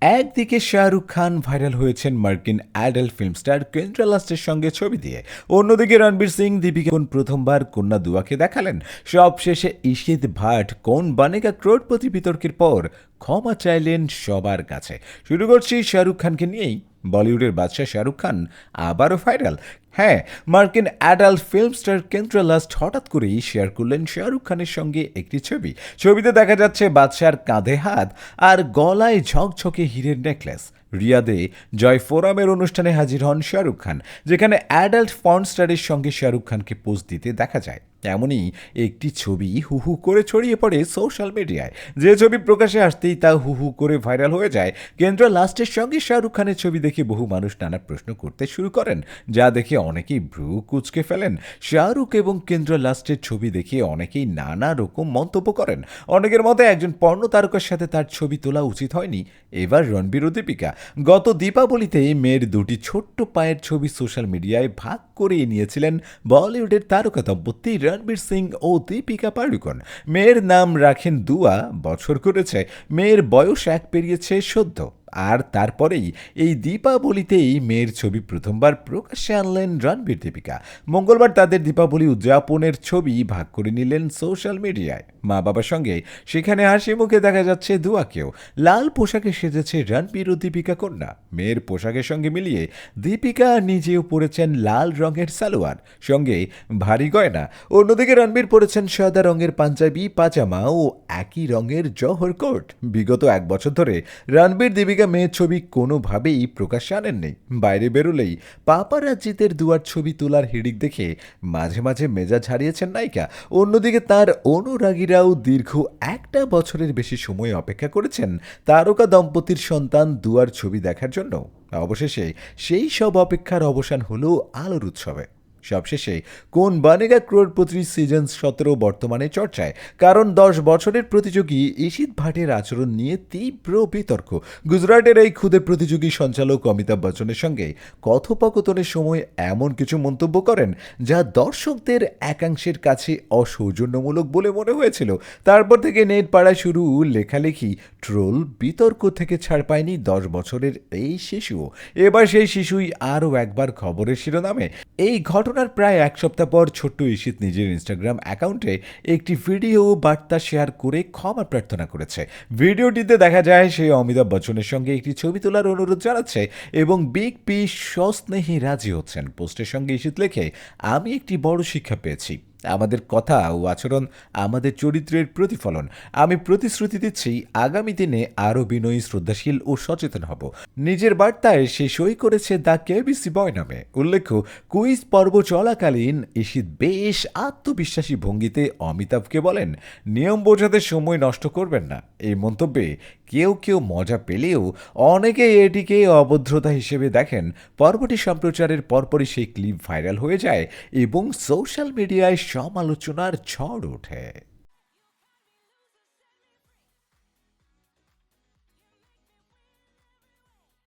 একদিকে শাহরুখ খান ভাইরাল হয়েছেন মার্কিন অ্যাডেল ফিল্ম স্টার কেন্দ্রা লাস্টের সঙ্গে ছবি দিয়ে। অন্যদিকে রণবীর সিং, দীপিকা কোন প্রথমবার কন্যা দুয়াকে দেখালেন? সবশেষে ইশিত ভাট কোন বানেকা ক্রোড়পতি বিতর্কের পর ক্ষমা চাইলেন সবার কাছে। শুরু করছি শাহরুখ খানকে নিয়েই বলিউডের বাদশাহ শাহরুখ খান আবারও ভাইরাল। হ্যাঁ মার্কিন adult film star Kendra Lust হঠাৎ করেই শেয়ার করলেন শাহরুখ খানের সঙ্গে একটি ছবি। ছবিতে দেখা যাচ্ছে বাদশার কাঁধে হাত আর গলায় ঝকঝকে হীরের নেকলেস। রিয়াদে জয় ফোরামের অনুষ্ঠানে হাজির হন শাহরুখ খান, যেখানে অ্যাডাল্ট ফর্ন স্টারের সঙ্গে শাহরুখ খানকে পোজ দিতে দেখা যায়। এমনই একটি ছবি হুহু করে ছড়িয়ে পড়ে সোশ্যাল মিডিয়ায় যে ছবি প্রকাশে আসতেই তা হুহু করে ভাইরাল হয়ে যায়। কেন্দ্র লাস্টের সঙ্গে শাহরুখ খানের ছবি দেখে বহু মানুষ নানা প্রশ্ন করতে শুরু করেন, যা দেখে অনেকেই ভ্রু কুচকে ফেলেন। শাহরুখ এবং কেন্দ্র লাস্টের ছবি দেখে অনেকেই নানা রকম মন্তব্য করেন। অনেকের মতে একজন পর্ণ তারকার সাথে তার ছবি তোলা উচিত হয়নি। এবার রণবীর ও দীপিকা। গত দীপাবলিতে মেয়ের দুটি ছোট্ট পায়ের ছবি সোশ্যাল মিডিয়ায় ভাগ করে নিয়েছিলেন বলিউডের তারকা দম্পতি রণবীর সিং ও দীপিকা পাড়ুকন মেয়ের নাম রাখেন দুয়া, বছর করেছে। মেয়ের বয়স এক পেরিয়েছে সদ্য আর তারপরেই এই দীপাবলিতেই মেয়ের ছবি প্রথমবার প্রকাশ্যে আনলেন রণবীর দীপিকা। মঙ্গলবার তাদের দীপাবলি উদযাপনের ছবি ভাগ করে নিলেন সোশ্যাল মিডিয়ায়। মা বাবার সঙ্গে সেখানে হাসি মুখে দেখা যাচ্ছে দুয়াকেও। লাল পোশাকে সেজেছে রণবীর ও দীপিকা কন্যা। মেয়ের পোশাকের সঙ্গে মিলিয়ে দীপিকা নিজেও পরেছেন লাল রঙের সালোয়ার, সঙ্গে ভারী গয়না। অন্যদিকে রণবীর পরেছেন সাদা রঙের পাঞ্জাবি, পাজামা ও একই রঙের জহর কোট। বিগত এক বছর ধরে রণবীর দীপিকা মেয়ের ছবি কোনোভাবেই প্রকাশ্যে আনেননি। বাইরে বেরোলেই পাপারাজিতের দুয়ার ছবি তোলার হিড়িক দেখে মাঝে মাঝে মেজাজ হারিয়েছেন নায়িকা। অন্যদিকে তার অনুরাগীরাও দীর্ঘ একটা বছরের বেশি সময় অপেক্ষা করেছেন তারকা দম্পতির সন্তান দুয়ার ছবি দেখার জন্য। অবশেষে সেই সব অপেক্ষার অবসান হলো আলোর উৎসবে। সবশেষে, কোন বানেগা ক্রোড়পতি সিজন সতেরো বর্তমানে চর্চায়? কারণ দশ বছরের প্রতিযোগী ঈশিত ভাটের আচরণ নিয়ে তীব্র বিতর্ক। গুজরাটের এই ক্ষুদে প্রতিযোগী সঞ্চালক অমিতাভ বচ্চনের সঙ্গে কথোপকথনের সময় এমন কিছু মন্তব্য করেন, যা দর্শকদের একাংশের কাছে অসৌজন্যমূলক বলে মনে হয়েছিল। তারপর থেকে নেট পাড়া শুরু লেখালেখি, ট্রোল, বিতর্ক থেকে ছাড় পায়নি দশ বছরের এই শিশুও। এবার সেই শিশুই আরও একবার খবরের শিরোনামে। এই ঘটনার প্রায় এক সপ্তাহ পর ছোট্ট ঈশিত নিজের ইনস্টাগ্রাম অ্যাকাউন্টে একটি ভিডিও বার্তা শেয়ার করে ক্ষমা প্রার্থনা করেছে। ভিডিওটিতে দেখা যায় সে অমিতাভ বচ্চনের সঙ্গে একটি ছবি তোলার অনুরোধ জানাচ্ছে এবং বিগ পি সস্নেহী রাজি হচ্ছেন। পোস্টের সঙ্গে ঈশিত লেখে, আমি একটি বড় শিক্ষা পেয়েছি। আমাদের কথা ও আচরণ আমাদের চরিত্রের প্রতিফলন। আমি প্রতিশ্রুতি দিচ্ছি, আগামী দিনে আরও বিনয়ী, শ্রদ্ধাশীল ও সচেতন হব। নিজের বার্তায় সে সই করেছে দ্য কেবিসি বয় নামে। উল্লেখ্য, কুইজ পর্ব চলাকালীন ঈশিত বেশ আত্মবিশ্বাসী ভঙ্গিতে অমিতাভকে বলেন, নিয়ম বোঝাতে সময় নষ্ট করবেন না। এই মন্তব্যে কেউ কেউ মজা পেলেও অনেকে এটিকে অভদ্রতা হিসেবে দেখেন। পর্বটি সম্প্রচারের পরপরই সেই ক্লিপ ভাইরাল হয়ে যায় এবং সোশ্যাল মিডিয়ায় সমালোচনার ঝড় ওঠে।